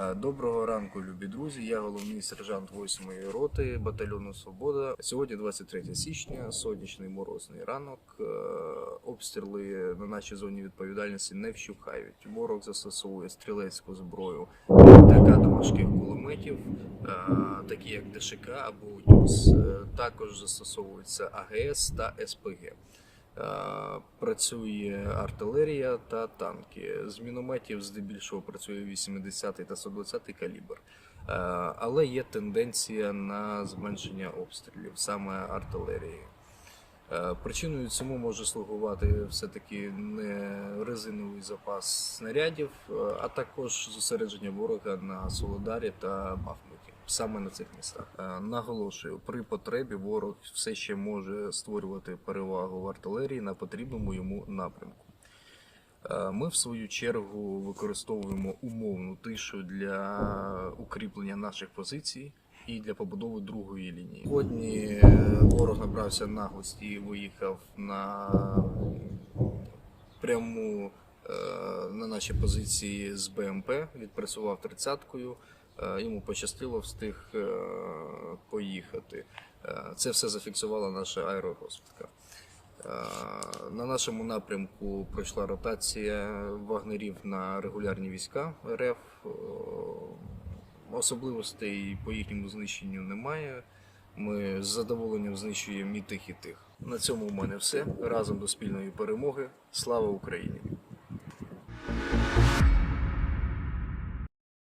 Е, Доброго ранку, любі друзі. Я головний сержант 8-ї роти батальйону Свобода. Сьогодні 23 січня, сонячний морозний ранок. Е, Обстріли на нашій зоні відповідальності не вщухають. Ворог застосовує стрілецьку зброю ДК до важких кулеметів, е, такі як ДШК або УДЮС. Е, Також застосовуються АГС та СПГ. Е, Працює артилерія та танки. З мінометів здебільшого працює 80 та 120 калібр. Е, Але є тенденція на зменшення обстрілів саме артилерії. Е, Причиною цьому може слугувати все-таки не резиновий запас снарядів, а також зосередження ворога на Солодарі та Бахмуті. Саме на цих містах Е, наголошую, при потребі ворог все ще може створювати перевагу в артилерії на потрібному йому напрямку. Е, Ми, в свою чергу, використовуємо умовну тишу для укріплення наших позицій і для побудови другої лінії. Сьогодні е, ворог набрався наглості і виїхав на пряму на наші позиції з БМП, відпрацював тридцяткою. Е, Йому пощастило встиг е, поїхати. Е, Це все зафіксувала наша аеророзвідка. На нашому напрямку пройшла ротація вагнерів на регулярні війська РФ. Особливостей по їхньому знищенню немає. Ми з задоволенням знищуємо і тих, і тих. На цьому в мене все. Разом до спільної перемоги. Слава Україні!